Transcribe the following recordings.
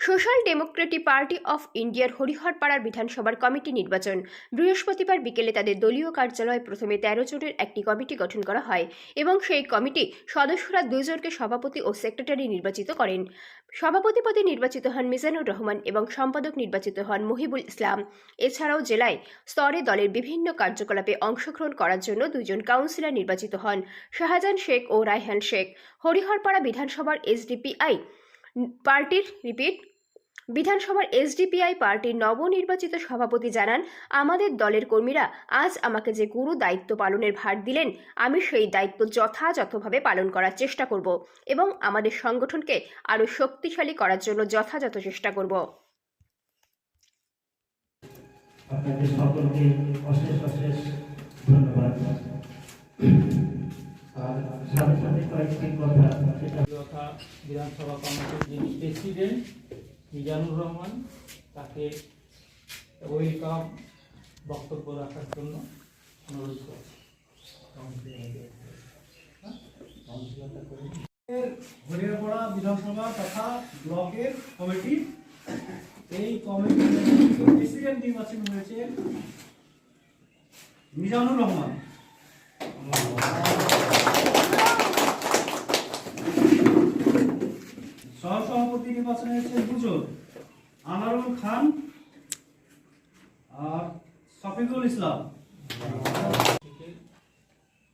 Social democratic party of ইন্ডিয়ার হরিহরপাড়ার বিধানসভার committee নির্বাচন। বৃহস্পতিবার বিকেলে তাদের দলীয় কার্যালয়ে প্রথমে তেরো জনের একটি কমিটি গঠন করা হয় এবং সেই কমিটি সদস্যরা দুজনকে সভাপতি ও সেক্রেটারি নির্বাচিত করেন। সভাপতি পদে নির্বাচিত হন মিজানুর রহমান এবং সম্পাদক নির্বাচিত হন মহিবুল ইসলাম। এছাড়াও জেলায় স্তরে দলের বিভিন্ন কার্যকলাপে অংশগ্রহণ করার জন্য দুজন কাউন্সিলর নির্বাচিত হন শাহজাহান শেখ ও রায়হান শেখ। হরিহরপাড়া বিধানসভার এসডিপিআই পার্টির রিপিট বিধানসভার এসডিপিআই পার্টির নবনির্বাচিত সভাপতি জানান আমাদের দলের কর্মীরা আজ আমাকে যে গুরু দায়িত্ব পালনের ভার দিলেন আমি সেই দায়িত্ব যথাযথভাবে পালন করার চেষ্টা করব এবং আমাদের সংগঠনকে আরও শক্তিশালী করার জন্য যথাযথ চেষ্টা করব। আপনাদের সকলকে অশেষ অশেষ ধন্যবাদ। আর সাথে সাথে কয়েকটি কথা বিধানসভা কমিটির যিনি প্রেসিডেন্ট মিজানুর রহমান তাকে ওয়েলকাম বক্তব্য রাখার জন্য অনুরোধ করছি। হরিয়ারপাড়া বিধানসভা তথা ব্লকের কমিটি। এই কমিটির প্রেসিডেন্ট নির্বাচন হয়েছে মিজানুর রহমান। সহসভাপতি নির্বাচন হয়েছে দুজন আনারুল খান আর শফিকুল ইসলাম।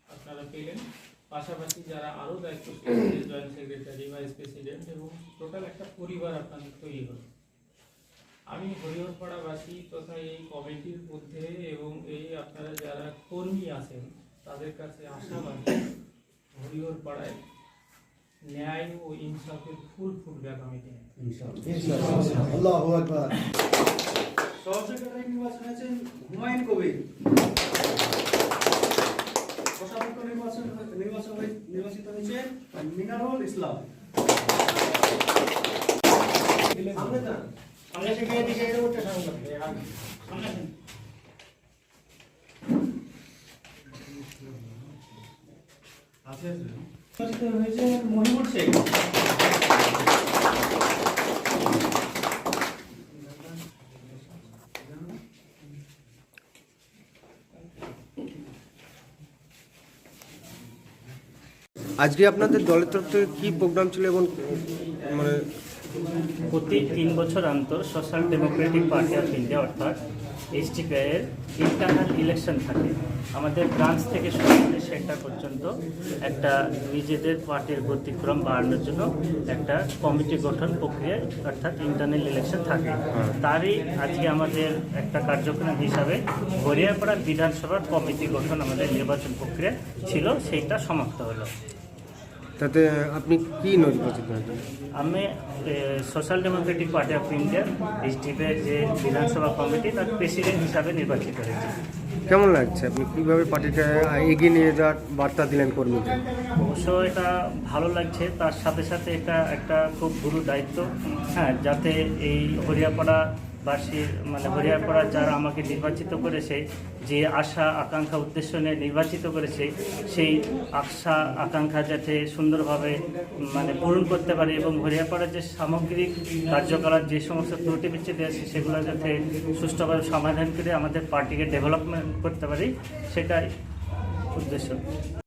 আপনারা পেলেন। পাশাপাশি যারা আরও দায়িত্ব জয়েন্ট সেক্রেটারি, ভাইস প্রেসিডেন্ট এবং টোটাল একটা পরিবার আপনাদের তৈরি হলো। আমি হরিহরপাড়াবাসী তথা এই কমিটির মধ্যে এবং এই আপনারা যারা কর্মী আছেন, তাদের কাছে আশাবাদী। হরিহরপাড়ায় ন্যায় ও ইনসাফের ফুল ফুটবে আগামী দিনে। আল্লাহু আকবার। সহ নির্বাচন হয়েছেন হুমায়ুন কবির। কোষাধ্যক্ষ নির্বাচন নির্বাচন হয়ে- নির্বাচিত হয়েছে মিনারুল ইসলাম। নির্বাচিত আজকে আপনাদের দলের তরফ থেকে কি প্রোগ্রাম ছিল এবং মানে প্রতি তিন বছর অন্তর social democratic party of India অর্থাৎ এসটিপিআইয়ের ইন্টারনাল ইলেকশন থাকে। আমাদের ব্রাঞ্চ থেকে শুরু করে সেন্টার পর্যন্ত একটা নিজেদের পার্টির গতিক্রম বাড়ানোর জন্য একটা কমিটি গঠন প্রক্রিয়া অর্থাৎ ইন্টারনাল ইলেকশন থাকে। তারই আজকে আমাদের একটা কার্যক্রম হিসাবে হরিয়াপাড়া বিধানসভার কমিটি গঠন আমাদের নির্বাচন প্রক্রিয়া ছিল, সেইটা সমাপ্ত হলো। তাতে আপনি কি নির্বাচিত হয়েছেন আমি social democratic party of India এসডিপের যে বিধানসভা কমিটি তার প্রেসিডেন্ট হিসাবে নির্বাচিত হয়েছে। কেমন লাগছে? আপনি কীভাবে পার্টিটা এগিয়ে নিয়ে যাওয়ার বার্তা দিলেন কর্মীদের? অবশ্য এটা ভালো লাগছে। তার সাথে সাথে এটা একটা খুব গুরু দায়িত্ব। হ্যাঁ যাতে এই হরিয়াপাড়া বাসীর মানে হরিয়াপাড়া যারা আমাকে নির্বাচিত করেছে, যে আশা, আকাঙ্ক্ষা, উদ্দেশ্য নিয়ে নির্বাচিত করেছে, সেই আশা, আকাঙ্ক্ষা যাতে সুন্দরভাবে মানে পূরণ করতে পারে এবং হরিয়াপাড়ার যে সামগ্রিক কার্যকলাপ, যে সমস্ত ত্রুটি বিচ্ছেদ আছে, সেগুলো যাতে সুষ্ঠুভাবে সমাধান করে আমাদের পার্টিকে ডেভেলপমেন্ট করতে পারি, সেটাই উদ্দেশ্য।